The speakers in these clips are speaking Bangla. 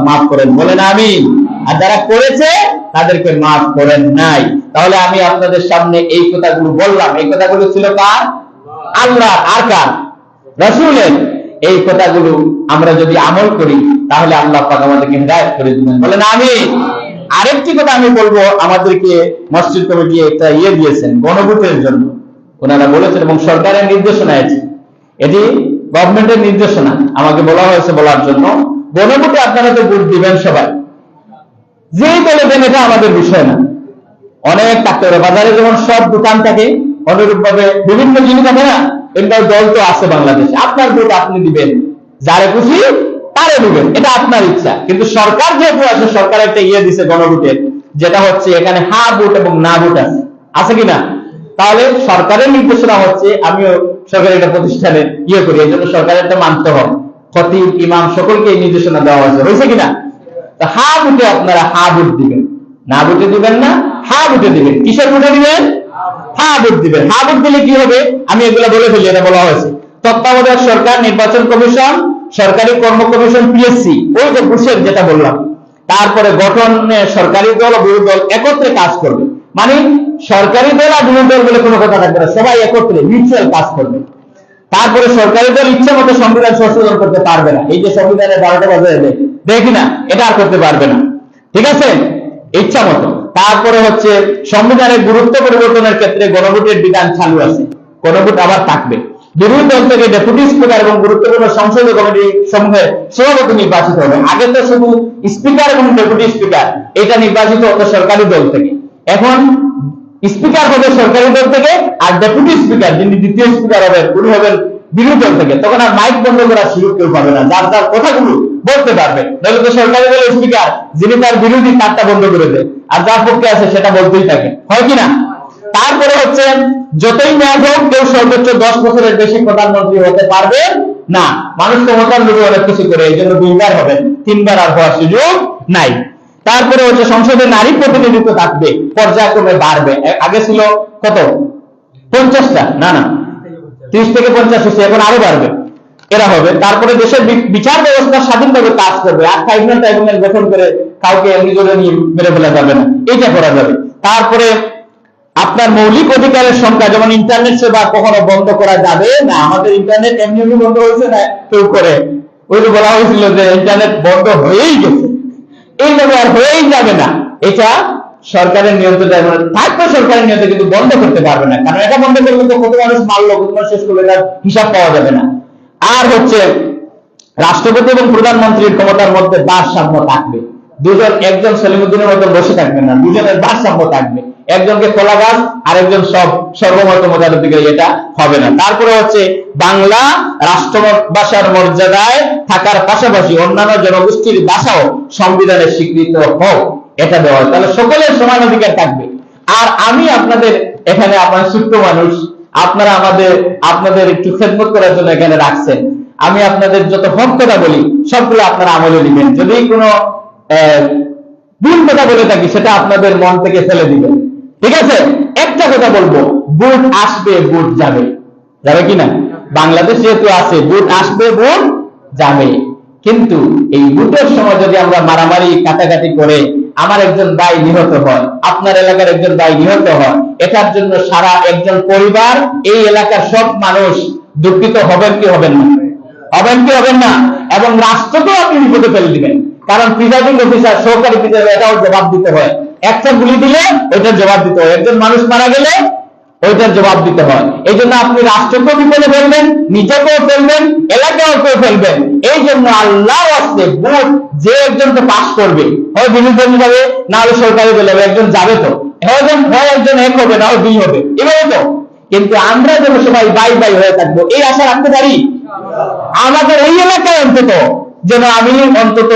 মাফ করেন, বলেন আমি আর যারা করেছে, তাদেরকে মাফ করেন নাই। তাহলে আমি আপনাদের সামনে এই কথাগুলো বললাম। এই কথাগুলো ছিল কার? আল্লাহ আর কার? রসুলের। এই কথাগুলো আমরা যদি আমল করি, তাহলে আল্লাহ পাক আমাদেরকে হৃদায়ত করে দিবেন। বলেন আমি আরেকটি কথা আমি বলব, আমাদেরকে মসজিদ কমিটি একটা ইয়ে দিয়েছেন, গণভোটের জন্য। ওনারা বলেছেন এবং সরকারের নির্দেশনা আছে এটি গভর্নমেন্টের নির্দেশনা। আমাকে বলা হয়েছে বলার জন্য। গণভোটে আপনারা তো ভোট দিবেন সবাই। যেই দলে দেন এটা আমাদের বিষয় না। অনেক থাকতে পারে বাজারে যেমন সব দোকান থাকে অনুরূপ ভাবে বিভিন্ন জিনিস থাকে না এটার দল তো আছে বাংলাদেশে। আপনার ভোট আপনি দিবেন। যারে খুশি, তারে দিবেন। এটা আপনার ইচ্ছা। কিন্তু সরকার যেহেতু আছে, সরকার একটা ইয়ে দিছে গণভোটের যেটা হচ্ছে এখানে হা ভোট এবং না ভোট আছে। আছে কিনা তাহলে সরকারের নির্দেশনা হচ্ছে, আমিও সরকারের একটা প্রতিষ্ঠানে ইয়ে করি এই জন্য সরকারের একটা মানতে হবে। খতিব, ইমাম সকলকে এই নির্দেশনা দেওয়া হয়েছে। হয়েছে কিনা হা বুটে আপনারা হা বুট দিবেন। না বুটে দিবেন না, হা বুটে দিবেন। কিসের বুটে দিবেন? হা বুট দিবেন। হা বুট দিলে কি হবে? আমি এগুলো বলে ফেলি, এটা বলা হয়েছে। তত্ত্বাবধায়ক সরকার, নির্বাচন কমিশন, সরকারি কর্ম কমিশন পিএসসি ওই যে বুশের যেটা বললাম। তারপরে গঠনে সরকারি দল ও বিরোধী দল একত্রে কাজ করবে। মানে সরকারি দল আর বিরোধী দল বলে কোনো কথা থাকবে না। সবাই একত্রে মিউচুয়াল কাজ করবে। তারপরে সরকারি দল ইচ্ছে মতো সংবিধান সংশোধন করতে পারবে না। এই যে সংবিধানের বারোটা বাজে, দেখি না, এটা আর করতে পারবে না। ঠিক আছে? ইচ্ছা মতো। তারপরে হচ্ছে, সংবিধানের গুরুত্ব পরিবর্তনের ক্ষেত্রে গণভোটের বিধান চালু আছে। গণভোট আবার থাকবে। বিরোধী দল থেকে ডেপুটি স্পিকার এবং গুরুত্বপূর্ণ সংসদীয় কমিটি সমূহের সভাপতি নির্বাচিত হবে। আগে তো শুধু স্পিকার এবং ডেপুটি স্পিকার, এটা নির্বাচিত হতো সরকারি দল থেকে। এখন স্পিকার হবে সরকারি দল থেকে আর ডেপুটি স্পিকার, যিনি দ্বিতীয় স্পিকার হবেন উনি হবেন বিরোধী দল থেকে। তখন আর মাইক বন্ধ করার সুযোগ কেউ পাবে না। যার যার কথাগুলো বলতে পারবে। নইলে তো সরকারি দলের স্পিকার, যিনি তার বিরোধী তারটা বন্ধ করে দেয়। আর যার পক্ষে আছে সেটা বলতেই থাকে। হয় কি না? তারপরে হচ্ছে, যতই মেয়াদ হোক, কেউ সর্বোচ্চ দশ বছরের বেশি প্রধানমন্ত্রী হতে পারবে না। মানুষ ক্ষমতার লোভে অনেক কিছু করে, এই জন্য দুইবার হবেন তিনবার আর হওয়ার সুযোগ নাই। তারপরে হচ্ছে সংসদে নারী প্রতিনিধিত্ব থাকবে, পর্যায়ক্রমে বাড়বে। আগে ছিল কত? পঞ্চাশটা? না না। ত্রিশ থেকে পঞ্চাশ হচ্ছে, এখন আরও বাড়বে। এরা হবে। তারপরে দেশের বিচার ব্যবস্থা স্বাধীনভাবে কাজ করবে। আর ট্রাইব্যুনাল ট্রাইব্যুনাল গঠন করে কাউকে এমনি করে নিয়ে মেরে ফেলা যাবে না। এটা করা যাবে। তারপরে আপনার মৌলিক অধিকারের সংখ্যা, যেমন ইন্টারনেট সেবা কখনো বন্ধ করা যাবে না। আমাদের ইন্টারনেট এমনি এমনি বন্ধ হয়েছে না? কেউ করে। ওই যে বলা হয়েছিল যে ইন্টারনেট বন্ধ হয়েই গেছে। এইভাবে আর হয়েই যাবে না। এটা সরকারের নিয়ন্ত্রণে থাকবে সরকারের নিয়ন্ত্রণ, কিন্তু বন্ধ করতে পারবে না। কারণ এটা বন্ধ করলে তো কত মানুষ মারলো, কত মানুষ শেষ করবে তার হিসাব পাওয়া যাবে না। আর হচ্ছে, রাষ্ট্রপতি এবং প্রধানমন্ত্রীর ক্ষমতার মধ্যে ভারসাম্য থাকবে। দুজন, একজন সেলিমুদ্দিনের মতো বসে থাকবে না, দুজনের ভারসাম্য থাকবে। একজনকে খোলা গাছ আর একজন সব সর্বমত দিকে এটা হবে না। তারপরে হচ্ছে বাংলা রাষ্ট্র ভাষার মর্যাদায় থাকার পাশাপাশি অন্যান্য জনগোষ্ঠীর ভাষাও সংবিধানে স্বীকৃত হোক, এটা দেওয়া হয়। তাহলে সকলের সমান অধিকার থাকবে। আর আমি আপনাদের এখানে আপনার ছোট্ট মানুষ, আপনারা আমাদের, আপনাদের একটু খেদমত করার জন্য এখানে রাখছেন। আমি আপনাদের যত হক কথা বলি, সবগুলো আপনারা আমলে নেবেন। যদি কোনো ভুল কথা বলে থাকি, সেটা আপনাদের মন থেকে ফেলে দিবেন। ঠিক আছে? একটা কথা বলব বুট আসবে বুট যাবে। যাবে কি না? বাংলাদেশ যেহেতু আছে বুট আসবে বুট যাবে। কিন্তু এই বুটের সময় যদি আমরা মারামারি, কাটাকাটি করে আমার একজন ভাই নিহত হয় আপনার এলাকার একজন ভাই নিহত হয় এটার জন্য সারা একজন পরিবার, এই এলাকার সব মানুষ দুঃখিত হবেন কি হবেন না? হবেন কি হবেন না? এবং রাষ্ট্রকেও আপনি বিপদে ফেলে দিবেন। কারণ প্রিজাইডিং অফিসার সহকারী প্রিজাইডিং এটাও জবাব দিতে হয়। একটা গুলি দিলে ওইটার জবাব দিতে হয়। একজন মানুষ মারা গেলে ওইটার জবাব দিতে হয়। এই জন্য আপনি রাষ্ট্রকেও বিপদে ফেলবেন, নিজেকেও ফেলবেন এলাকাও কেউ ফেলবেন। এই জন্য আল্লাহ আসতে বুট যে একজনকে পাশ করবে, হয় দল যাবে না হলে সরকারি দল একজন যাবে তো। একজন, হয় একজন এক হবে, না হয় দুই হবে। এভাবে তো। কিন্তু আমরা যেন সবাই বাই বাই হয়ে থাকব, এই আশা রাখতে পারি? আমাদের এই এলাকায় অন্তত, যেন আমি অন্তত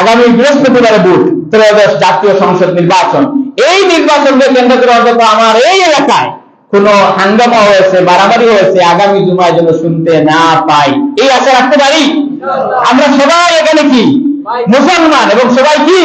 আগামী বৃহস্পতিবারে বুথ ত্রয়োদশ জাতীয় সংসদ নির্বাচন। এই নির্বাচনকে কেন্দ্র করে অন্তত আমার এই এলাকায় কোন হাঙ্গামা হয়েছে, বাড়াবাড়ি হয়েছে, আগামী জুমায় যেন শুনতে না পাই। এই আশা রাখতে পারি? আমরা সবাই এখানে কি? মুসলমান এবং সবাই কি?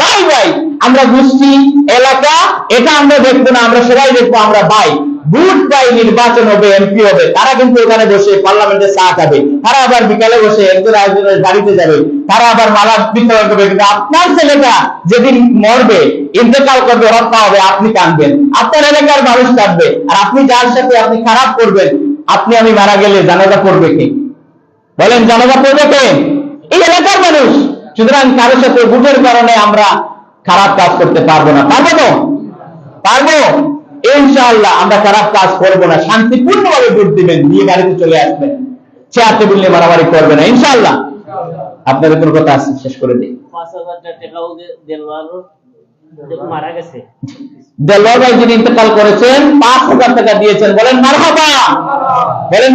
ভাই ভাই আমরা গোষ্ঠী, এলাকা, এটা আমরা দেখব না, আমরা সবাই দেখব, আমরা ভাই। ভোট পাই নির্বাচন হবে এমপি হবে, তারা কিন্তু ওখানে বসে পার্লামেন্টে চা খাবে। তারা আবার বিকালে বসে একজন আরেকজনের বাড়িতে যাবে। তারা আবার মালা বিতরণ করবে। কিন্তু আপনার ছেলেটা যেদিন মরবে, ইন্তেকাল করবে হত্যা হবে আপনি কাঁদবেন। আপনার এলাকার মানুষ কাঁদবে। আর আপনি যার সাথে আপনি খারাপ করবেন, আপনি আমি মারা গেলে জানাজা করবে কি? বলেন, জানাজা করবে কে? এই এলাকার মানুষ। সুতরাং কারোর সাথে ভোটের কারণে আমরা খারাপ কাজ করতে পারব না। পারব তো? পারব? ইনশাআল্লাহ আমরা খারাপ কাজ করব না শান্তিপূর্ণ ভাবে ভোট দিবেন, নিয়ে গাড়িতে চলে আসবেন। চেয়ার টেবিল নিয়ে মারামারি করবে না, ইনশাআল্লাহ। আপনাদের কোনো কথা আছে? শেষ করে দিই। মারা গেছে দেলোয়ার ভাই যিনি ইন্তকাল করেছেন, পাঁচ হাজার টাকা দিয়েছেন, বলেন, মারহাবা! বলেন